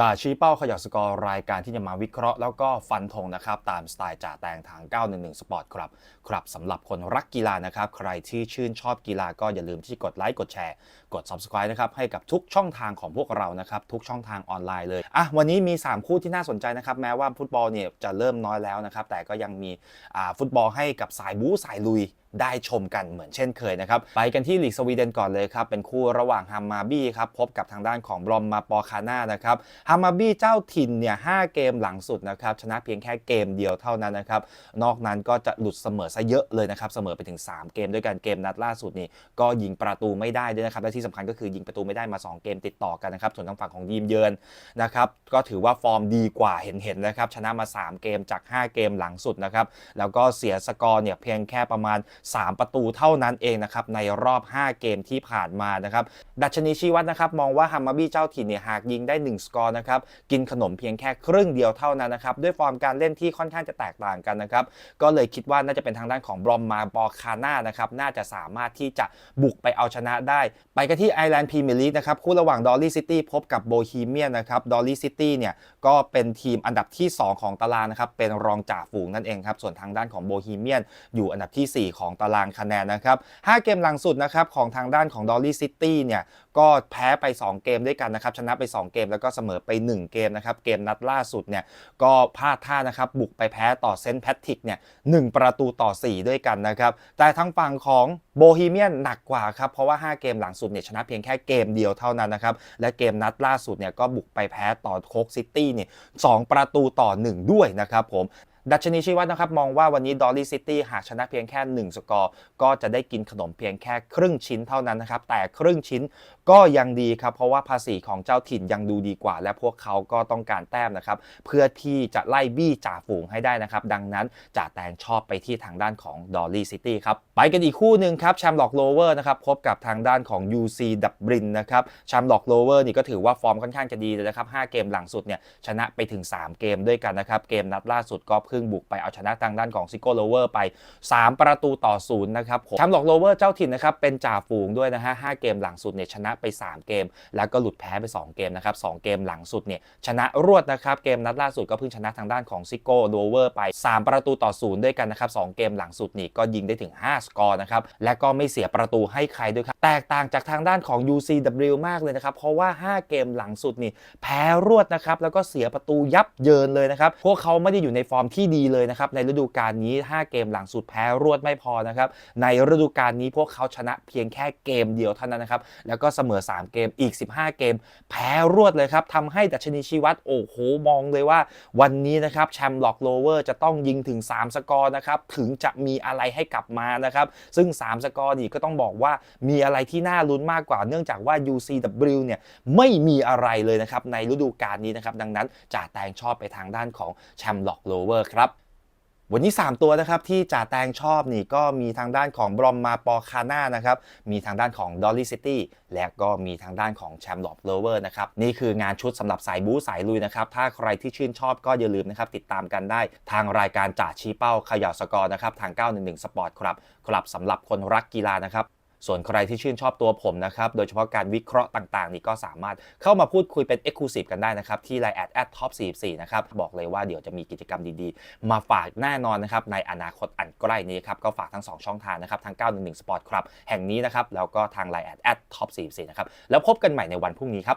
จ่าชี้เป้าขยับสกอร์รายการที่จะมาวิเคราะห์แล้วก็ฟันธงนะครับ ตามสไตล์จ่าแตงทาง 911 Sport ครับครับสำหรับคนรักกีฬานะครับ ใครที่ชื่นชอบกีฬาก็อย่าลืมที่กดไลค์กดแชร์ กด Subscribe นะครับ ให้กับทุกช่องทางของพวกเรานะครับ ทุกช่องทางออนไลน์เลยอะวันนี้มี 3 คู่ที่น่าสนใจนะครับ แม้ว่าฟุตบอลเนี่ยจะเริ่มน้อยแล้วนะครับแต่ก็ยังมีฟุตบอลให้กับสายบู๊สายลุยได้ชมกันเหมือนเช่นเคยนะครับไปกันที่ลีกสวีเดนก่อนเลยครับเป็นคู่ระหว่างฮัมมาบี้ครับพบกับทางด้านของบรอมมาปอคาน่านะครับฮัมมาบี้เจ้าถิ่นเนี่ยหเกมหลังสุดนะครับชนะเพียงแค่เกมเดียวเท่านั้นนะครับนอกนั้นก็จะหลุดเสมอซะเยอะเลยนะครับเสมอไปถึง 3 เกมด้วยกันเกมนัดล่าสุดนี่ก็ยิงประตูไม่ได้ด้วยนะครับและที่สำคัญก็คือยิงประตูไม่ได้มา 2 เกมติดต่อกันนะครับส่วนทางฝั่งของยีมเยือนนะครับก็ถือว่าฟอร์มดีกว่าเห็นๆนะครับชนะมา 3 เกมจาก 5 เกมหลังสุดนะครับแล้วก็เสียสกอร์เนี่ยเพียงแค่ประมาณ3 ประตูเท่านั้นเองนะครับในรอบ 5 เกมที่ผ่านมานะครับดัชนีชี้วัดนะครับมองว่าฮัมมาบี้เจ้าถิ่นเนี่ยหากยิงได้ 1 สกอร์นะครับกินขนมเพียงแค่ครึ่งเดียวเท่านั้นนะครับด้วยฟอร์มการเล่นที่ค่อนข้างจะแตกต่างกันนะครับก็เลยคิดว่าน่าจะเป็นทางด้านของบรอมมาบอคาน่านะครับน่าจะสามารถที่จะบุกไปเอาชนะได้ ไปกันที่ไอร์แลนด์พรีเมียร์ลีกนะครับคู่ระหว่างดอลลี่ซิตี้พบกับโบฮีเมียนนะครับดอลลี่ซิตี้เนี่ยก็เป็นทีมอันดับที่ 2 ของตารางนะครับเป็นรองจ่าฝูงนั่นเองครับส่วนทางด้านของโบฮีเมียนอยู่อันดับที่ 4 ของตารางคะแนนนะครับ5เกมหลังสุดนะครับของทางด้านของดอลลี่ซิตี้เนี่ยก็แพ้ไป 2 เกมด้วยกันนะครับชนะไป 2 เกมแล้วก็เสมอไป 1 เกมนะครับเกมนัดล่าสุดเนี่ยก็พลาดท่านะครับบุกไปแพ้ต่อเซนต์แพทริกเนี่ยหประตูต่อ 4 ด้วยกันนะครับแต่ทางฝั่งของโบฮีเมียนหนักกว่าครับเพราะว่า 5 เกมหลังสุดเนี่ยชนะเพียงแค่เกมเดียวเท่านั้นนะครับและเกมนัดล่าสุดเนี่ยก็บุกไปแพ้ต่อโคกซิตี้เนี่ยสประตูต่อ 1 ด้วยนะครับผม ดัชนีชี้วัดนะครับมองว่าวันนี้ดอลลี่ซิตี้หากชนะเพียงแค่ 1 สกอร์ก็จะได้กินขนมเพียงแค่ครึ่งชิ้นเท่านั้นนะครับ แต่ครึ่งชิ้นก็ยังดีครับ เพราะว่าภาษีของเจ้าถิ่นยังดูดีกว่า และพวกเขาก็ต้องการแต้มนะครับ เพื่อที่จะไล่บี้จ่าฝูงให้ได้นะครับ ดังนั้นจ่าแตงชอบไปที่ทางด้านของดอลลี่ซิตี้ครับ ไปกันอีกคู่หนึ่งครับแชมป์ล็อกโลเวอร์นะครับพบกับทางด้านของ UC ดับบินนะครับแชมป์ล็อกโลเวอร์นี่ก็ถือว่าฟอร์มค่อนข้างจะดีเลยนะครับ5เกมหลังสุดเนี่ยชนะไปถึง 3 เกมด้วยกันนะครับเกมนัดล่าสุดก็เพิ่งบุกไปเอาชนะทางด้านของซิโก้โลเวอร์ไป 3 ประตูต่อศูนย์นะครับผมแชมป์หลอกโลเวอร์เจ้าถิ่นนะครับเป็นจ่าฝูงด้วยนะฮะ5เกมหลังสุดเนี่ยชนะไป 3 เกม แล้วก็หลุดแพ้ไป 2 เกมนะครับ2เกมหลังสุดเนี่ยชนะรวดนะครับเกมนัดล่าสุดก็เพิ่งชนะทางด้านของซิโก้โลเวอร์ไป 3 ประตูต่อศูนย์ด้วยกันนะครับ2เกมหลังสุดนี่ก็ยิงได้ถึง 5 สกอร์นะครับและก็ไม่เสียประตูให้ใครด้วยครับแตกต่างจากทางด้านของ UCW มากเลยนะครับเพราะว่า 5 เกมหลังสุดนี่แพ้รวดนะครับแล้วก็เสียประตูยับเยินเลยนะครับพวกเขาไม่ได้อยู่ในฟอร์มที่ดีเลยนะครับในฤดูกาลนี้ 5 เกมหลังสุดแพ้รวดไม่พอนะครับในฤดูกาลนี้พวกเขาชนะเพียงแค่เกมเดียวเท่านั้นนะครับแล้วก็เสมอ 3 เกมอีก 15 เกม แพ้รวดเลยครับทำให้ดัชนีชีวัตโอ้โหมองเลยว่าวันนี้นะครับแชมป์ล็อกโลเวอร์จะต้องยิงถึง 3 สกอร์นะครับถึงจะมีอะไรให้กลับมานะครับซึ่ง 3 สกอร์นี่ก็ต้องบอกว่ามีอะไรที่น่าลุ้นมากกว่าเนื่องจากว่า UCW เนี่ยไม่มีอะไรเลยนะครับในฤดูกาลนี้นะครับดังนั้นจ่าแตงชอบไปทางด้านของแชมป์ล็อกโลเวอร์ครับ วันนี้ 3 ตัวนะครับที่จ่าแตงชอบนี่ก็มีทางด้านของบรอมมาปอคาน่านะครับ มีทางด้านของดอลลี่ซิตี้และก็มีทางด้านของแชมป์ลอบโลเวอร์นะครับ นี่คืองานชุดสำหรับสายบู๊สายลุยนะครับ ถ้าใครที่ชื่นชอบก็อย่าลืมนะครับ ติดตามกันได้ทางรายการจ่าชี้เป้าขย่าสกอร์นะครับ ทาง 911 Sport ครับครับสำหรับคนรักกีฬานะครับ ส่วนใครที่ชื่นชอบตัวผมนะครับ โดยเฉพาะการวิเคราะห์ต่างๆ นี่ก็สามารถเข้ามาพูดคุยเป็น Exclusive กันได้นะครับ ที่ Line แอดแอดท็อป44นะครับ บอกเลยว่าเดี๋ยวจะมีกิจกรรมดีๆ มาฝากแน่นอนนะครับ ในอนาคตอันใกล้นี้ครับ ก็ฝากทั้ง 2 ช่องทางนะครับ ทาง 911 Sport ครับแห่งนี้นะครับ แล้วก็ทาง Line แอดแอดท็อป44นะครับ แล้วพบกันใหม่ในวันพรุ่งนี้ครับ